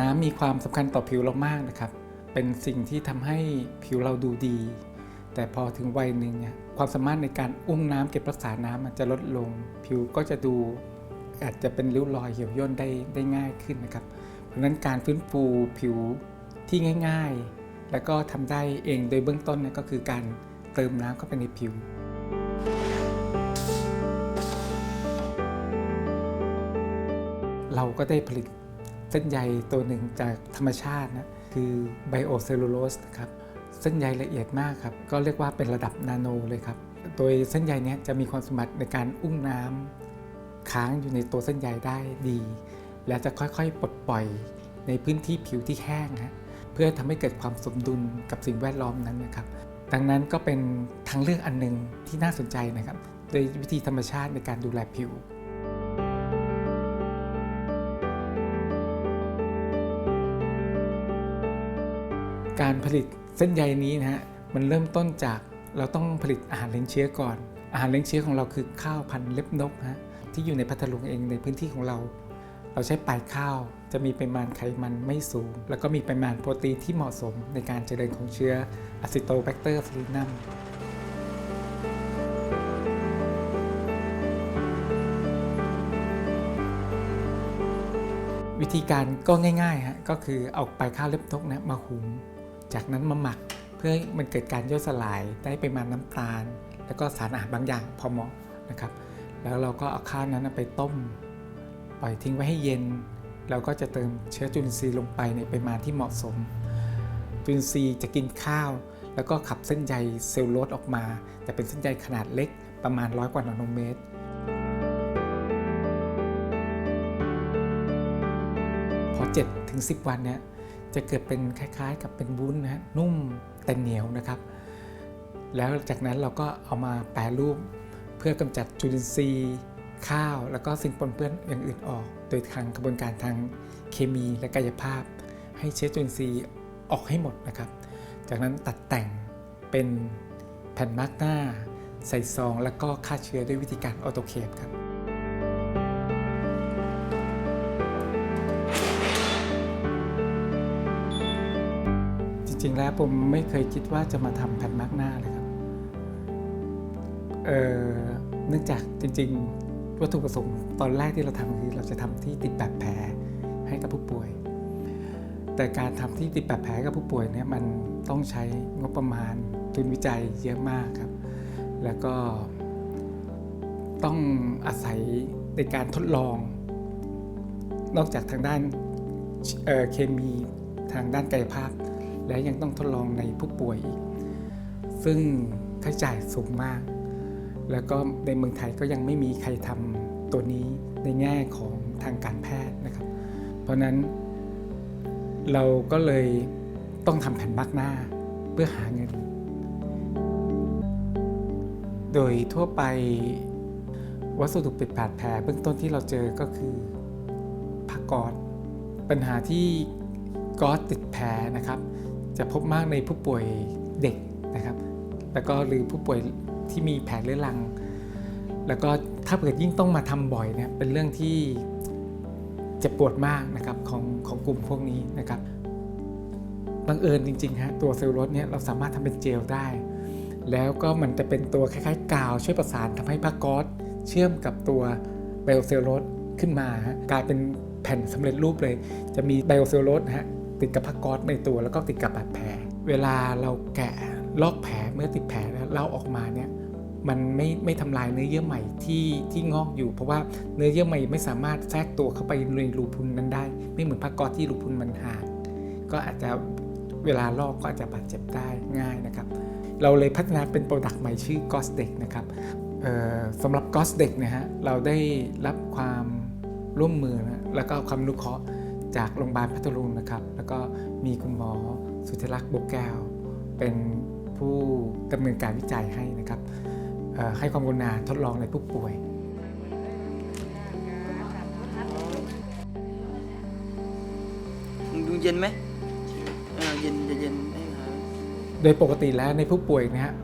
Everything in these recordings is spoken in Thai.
น้ำมีความสำคัญต่อผิวเรามากนะครับ เป็นสิ่งที่ทำให้ผิวเราดูดี แต่พอถึงวัยหนึ่งเนี่ยความสามารถในการอุ้มน้ำเก็บรักษาน้ำมันจะลดลง ผิวก็จะดูอาจจะเป็นริ้วรอยเหี่ยวย่นได้ได้ง่ายขึ้นนะครับ เพราะนั้นการฟื้นฟูผิวที่ง่าย ๆ แล้วก็ทำได้เองโดยเบื้องต้นเนี่ยก็คือการเติมน้ำเข้าไปในผิวเราก็ได้ผลิต เส้นใยตัวหนึ่งจากธรรมชาตินะคือไบโอเซลลูโลสครับเส้นใยละเอียดมากครับก็เรียกว่าเป็นระดับนาโนเลยครับโดยเส้นใยนี้จะมีความสามารถในการอุ้มน้ำค้างอยู่ในตัวเส้นใยได้ดี และจะค่อยๆ ปลดปล่อยในพื้นที่ผิวที่แห้งฮะเพื่อทำให้เกิดความสมดุลกับสิ่งแวดล้อมนั้นนะครับ ดังนั้นก็เป็นทางเลือกอันหนึ่งที่น่าสนใจนะครับโดยวิธีธรรมชาติในการดูแลผิว การผลิตเส้นใยนี้นะฮะมันเริ่มต้นจากเราต้องผลิตอาหารเลี้ยงเชื้อก่อน อาหารเลี้ยงเชื้อของเราคือข้าวพันธุ์เล็บนกฮะที่อยู่ในพัทลุงเองในพื้นที่ของเรา เราใช้ปลายข้าวจะมีปริมาณไขมันไม่สูง แล้วก็มีปริมาณโปรตีนที่เหมาะสมในการเจริญของเชื้ออะซิโตแบคเตอร์ฟลูนัมวิธีการก็ง่ายๆฮะก็คือเอาปลายข้าวเล็บนกนะมาหุง จากนั้นมาหมักเพื่อมันเกิดการย่อยสลายได้ปริมาณน้ำตาล แล้วก็สารอาหารบางอย่างพอเหมาะนะครับ แล้วเราก็เอาข้าวนั้นไปต้ม ปล่อยทิ้งไว้ให้เย็น เราก็จะเติมเชื้อจุลินทรีย์ลงไปในปริมาณที่เหมาะสม จุลินทรีย์จะกินข้าว แล้วก็ขับเส้นใยเซลลูโลสออกมา แต่เป็นเส้นใยขนาดเล็กประมาณร้อยกว่านาโนเมตรพอ7ถึง10 วันเนี่ย จะเกิดเป็นคล้ายๆ กับเป็นวุ้นนะฮะนุ่มแต่เหนียวนะครับ แล้วจากนั้นเราก็เอามาแปรรูปเพื่อกำจัดจุลินทรีย์ ข้าว แล้วก็สิ่งปนเปื้อนอย่างอื่นออก โดยทางกระบวนการทางเคมีและกายภาพ ให้เชื้อจุลินทรีย์ออกให้หมดนะครับ จากนั้นตัดแต่งเป็นแผ่นมาร์กหน้า ใส่ซอง แล้วก็ฆ่าเชื้อด้วยวิธีการออโตเคปครับ ริงๆแล้วผมไม่เคยคิดว่าจะมาทำแผ่นมาร์กหน้าเลยครับเอ่อเนื่องจากจริง ๆ วัตถุประสงค์ตอนแรกที่เราทำคือเราจะทำที่ติดแบบแผลให้กับผู้ป่วย แต่การทำที่ติดแบบแผลกับผู้ป่วยเนี่ยมันต้องใช้งบประมาณทุนวิจัยเยอะมากครับ แล้วก็ต้องอาศัยในการทดลอง นอกจากทางด้านเเคมีทางด้านกายภาพ และยังต้องทดลองในผู้ป่วยอีก ซึ่งค่าใช้จ่ายสูงมาก แล้วก็ในเมืองไทยก็ยังไม่มีใครทำตัวนี้ในแง่ของทางการแพทย์นะครับ เพราะนั้นเราก็เลยต้องทำแผ่นมาร์กหน้าเพื่อหาเงิน โดยทั่วไปวัสดุปิดบาดแผลเบื้องต้นที่เราเจอก็คือผ้ากอซปัญหาที่กอซติดแผลนะครับ จะพบมากในผู้ป่วยเด็กนะครับ แล้วก็หรือผู้ป่วยที่มีแผลเรื้อรัง แล้วก็ถ้าเกิดยิ่งต้องมาทำบ่อยเนี่ยเป็นเรื่องที่เจ็บปวดมากนะครับของของกลุ่มพวกนี้นะครับบังเอิญจริงๆฮะตัวเซลลูโลสเนี่ยเราสามารถทำเป็นเจลได้ แล้วก็มันจะเป็นตัวคล้ายๆ กาวช่วยประสานทำให้ผ้าก๊อซเชื่อมกับตัวไบโอเซลลูโลสขึ้นมาฮะกลายเป็นแผ่นสำเร็จรูปเลย จะมีไบโอเซลลูโลสนะฮะ ติดกับผ้าก๊อซในตัวแล้วก็ติดกับบาดแผล เวลาเราแกะลอกแผลเมื่อติดแผลแล้วเราออกมาเนี่ยมันไม่ไม่ทำลายเนื้อเยื่อใหม่ที่ที่งอกอยู่ เพราะว่าเนื้อเยื่อใหม่ไม่สามารถแทรกตัวเข้าไปในรูพุนนั้นได้ ไม่เหมือนผ้าก๊อซที่รูพุนมันห่างก็อาจจะเวลาลอกก็อาจจะบาดเจ็บได้ง่ายนะครับ เราเลยพัฒนาเป็นโปรดักต์ใหม่ชื่อ g o s d e c นะครับเออสำหรับ g o s d e c นะฮะเราได้รับความร่วมมือนะแล้วก็ความนุเคราะห์ จากโรงพยาบาลพัทลุงนะครับ แล้วก็มีคุณหมอสุทธิรักษ์โบกแก้ว เป็นผู้ดำเนินการวิจัยให้นะครับเอ่อให้ความกรุณาทดลองในผู้ป่วยมึงดูเย็นไหมเออเย็นจะเย็นไม่หายโดยปกติแล้วในผู้ป่วยนะฮะ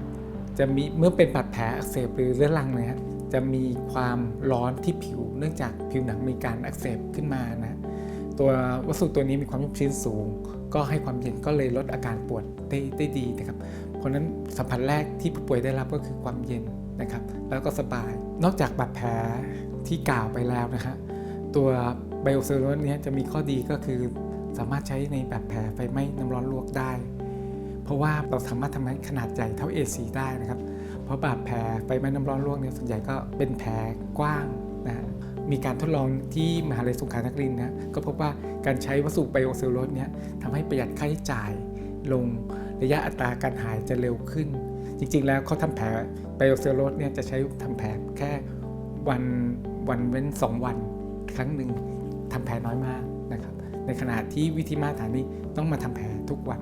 จะมีเมื่อเป็นบาดแผลอักเสบหรือเรื้อรังเนะฮะจะมีความร้อนที่ผิว เนื่องจากผิวหนังมีการอักเสบขึ้นมานะ ตัววัสดุตัวนี้มีความชุ่มชื้นสูง ก็ให้ความเย็นก็เลยลดอาการปวดได้ได้ดีนะครับ เพราะนั้นสัมผัสแรกที่ผู้ป่วยได้รับก็คือความเย็นนะครับ แล้วก็สบาย นอกจากบาดแผลที่กล่าวไปแล้วนะฮะตัวไบโอเซลล์นี้จะมีข้อดีก็คือสามารถใช้ในบาดแผลไฟไหม้น้ำร้อนลวกได้ เพราะว่าเราสามารถทำให้ขนาดใหญ่เท่า A4 ได้นะครับ เพราะบาดแผลไฟไหม้น้ำร้อนลวกเนี่ยส่วนใหญ่ก็เป็นแผลกว้างนะฮะ มีการทดลองที่มหาลัยสงขลานครินทร์นะก็พบว่าการใช้วัสดุไบโอเซลลูโลสเนี่ยทำให้ประหยัดค่าใช้จ่ายลงระยะอัตราการหายจะเร็วขึ้น จริง ๆ แล้วเขาทำแผลไบโอเซลลูโลสเนี่ยจะใช้ทำแผลแค่วันวันเว้น 2 วันครั้งหนึ่งทำแผลน้อยมากนะครับในขณะที่วิธีมาตรฐานนี้ต้องมาทำแผลทุกวัน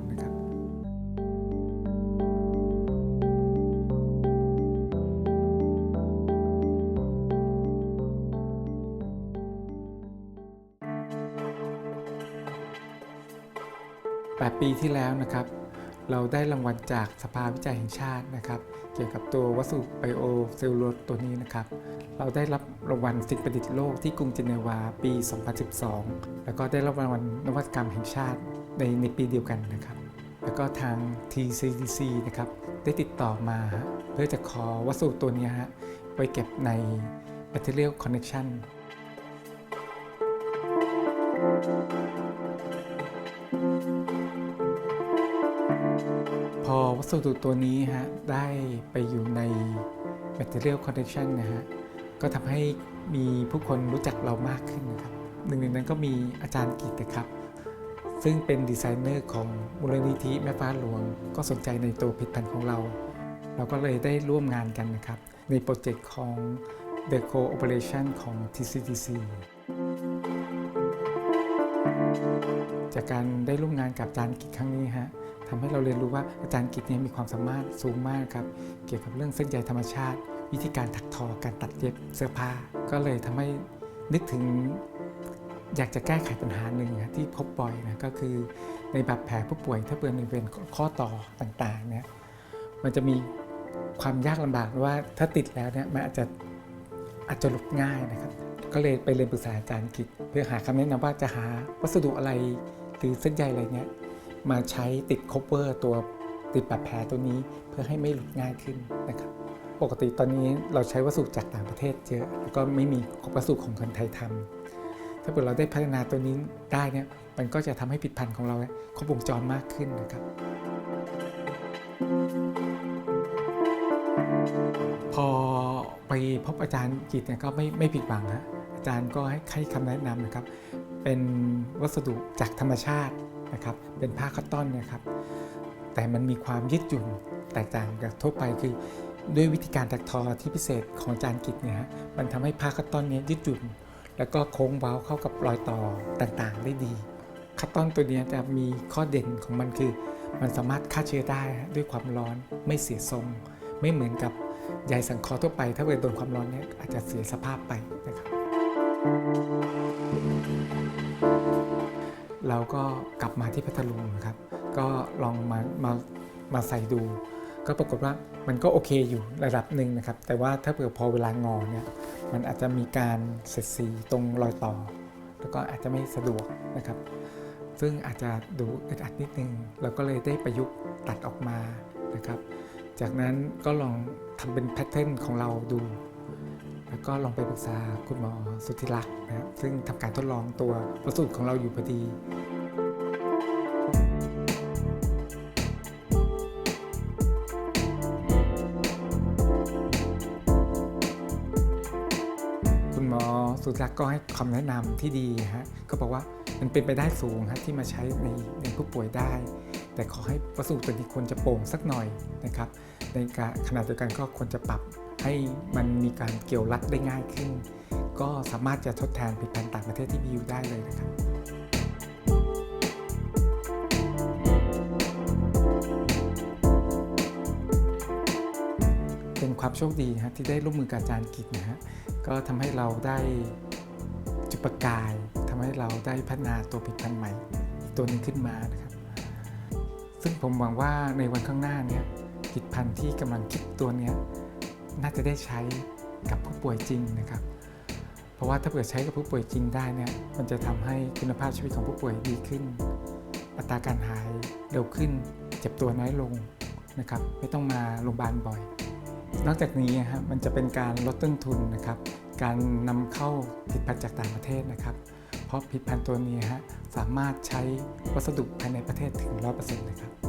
8 ปีที่แล้วนะครับ เราได้รางวัลจากสภาวิจัยแห่งชาตินะครับ เกี่ยวกับตัววัสดุไบโอเซลลูโลสตัวนี้นะครับ เราได้รับรางวัลสิ่งประดิษฐ์โลกที่กรุงเจนีวาปี 2012 แล้วก็ได้รับรางวัลนวัตกรรมแห่งชาติในในปีเดียวกันนะครับ แล้วก็ทาง TCDC นะครับได้ติดต่อมาเพื่อจะขอวัสดุตัวนี้ฮะไปเก็บใน Material Connection พอวัสดุตัวนี้ฮะได้ไปอยู่ใน Material Connection นะฮะก็ทำให้มีผู้คนรู้จักเรามากขึ้นนะครับหนึ่งในนั้นก็มีอาจารย์กิตนะครับ ซึ่งเป็นดีไซเนอร์ของมูลนิธิแม่ฟ้าหลวง ก็สนใจในตัวผลิตภัณฑ์ของเรา เราก็เลยได้ร่วมงานกันนะครับ ในโปรเจกต์ของ The Cooperation ของ TCDC จากการได้ร่วมงานกับอาจารย์กิจครั้งนี้ฮะ ทำให้เราเรียนรู้ว่าอาจารย์กิจเนี่ยมีความสามารถสูงมากครับ เกี่ยวกับเรื่องเส้นใยธรรมชาติ วิธีการถักทอการตัดเย็บเสื้อผ้า ก็เลยทำให้นึกถึงอยากจะแก้ไขปัญหาหนึ่งนะที่พบบ่อยนะก็คือในบาดแผลผู้ป่วยถ้าเป็นบริเวณข้อต่อต่างๆเนี่ยมันจะมีความยากลำบากว่าถ้าติดแล้วเนี่ยมันอาจจะอาจจะหลุดง่ายนะครับ ก็เลยไปเรียนปรึกษาอาจารย์กิจเพื่อหาคำแนะนำว่าจะหาวัสดุอะไรหรือเส้นใยอะไรเนี่ย มาใช้ติดคบเวอร์ตัวติดแบาดแผลตัวนี้เพื่อให้ไม่หลุดง่ายขึ้นนะครับปกติตอนนี้เราใช้วัสดุจากต่างประเทศเยอะแล้วก็ไม่มีวัสดุของคนไทยทำถ้าเกิดเราได้พัฒนาตัวนี้ได้เนี่ยมันก็จะทำให้ผลิดพันธ์ของเราครบวงจรมากขึ้นนะครับ พอไปพบอาจารย์กิจเนี่ยก็ไม่ไม่ผิดหวังฮะอาจารย์ก็ให้ให้คำแนะนำนะครับ เป็นวัสดุจากธรรมชาติ นะครับ เป็นผ้าคัตตอนเนี่ยครับ แต่มันมีความยืดหยุ่นแตกต่างจากทั่วไปคือด้วยวิธีการถักทอที่พิเศษของจารย์กิจเนี่ยฮะมันทำให้ผ้าคัตตอนเนี้ยืดหยุ่น แล้วก็โค้งเว้าเข้ากับรอยต่อต่างๆ ได้ดีคัตตอนตัวนี้จะมีข้อเด่นของมันคือ มันสามารถฆ่าเชื้อได้ด้วยความร้อนไม่เสียทรง ไม่เหมือนกับใยสังเคราะห์ทั่วไป ถ้าเกิดโดนความร้อนเนี่ยอาจจะเสียสภาพไปนะครับ เราก็กลับมาที่พัทลุงนะครับ ก็ลองมามามาใส่ดู ก็ปรากฏว่ามันก็โอเคอยู่ระดับหนึ่งนะครับ แต่ว่าถ้าเผื่อพอเวลางอเนี่ยมันอาจจะมีการเสียดสีตรงรอยต่อ แล้วก็อาจจะไม่สะดวกนะครับ ซึ่งอาจจะดูอึดอัดนิดนึงเราก็เลยได้ประยุกต์ตัดออกมานะครับ จากนั้นก็ลองทำเป็นแพทเทิร์นของเราดู แล้วก็ลองไปปรึกษาคุณหมอสุธิรักษ์นะครับซึ่งทำการทดลองตัววัสดุของเราอยู่พอดีคุณหมอสุรักษ์ก็ให้คำแนะนำที่ดีฮะก็บอกว่ามันเป็นไปได้สูงฮะที่มาใช้ในในผู้ป่วยได้ แต่ขอให้วัสดุตัวนี้ควรจะโปร่งสักหน่อยนะครับ ในการขณะเดียวกันก็ควรจะปรับ ให้มันมีการเกี่ยวรัดได้ง่ายขึ้น ก็สามารถจะทดแทนผลิตภัณฑ์ต่างประเทศที่มีอยู่ได้เลยนะครับเป็นความโชคดีฮะที่ได้ร่วมมือกับอาจารย์กิจนะฮะก็ทำให้เราได้จุดประกายทำให้เราได้พัฒนาตัวผลิตภัณฑ์ใหม่อีกตัวนึงขึ้นมานะครับ ซึ่งผมหวังว่าในวันข้างหน้าเนี่ยผลิตภัณฑ์ที่กำลังคิดตัวเนี้ย น่าจะได้ใช้กับผู้ป่วยจริงนะครับ เพราะว่าถ้าเผื่อใช้กับผู้ป่วยจริงได้เนี่ยมันจะทำให้คุณภาพชีวิตของผู้ป่วยดีขึ้น อัตราการหายเร็วขึ้น เจ็บตัวน้อยลงนะครับ ไม่ต้องมาโรงพยาบาลบ่อย นอกจากนี้นะฮะมันจะเป็นการลดต้นทุนนะครับ การนำเข้าผลิตภัณฑ์จากต่างประเทศนะครับ เพราะผลิตภัณฑ์ตัวนี้ฮะสามารถใช้วัสดุภายในประเทศถึง 100%เลยครับ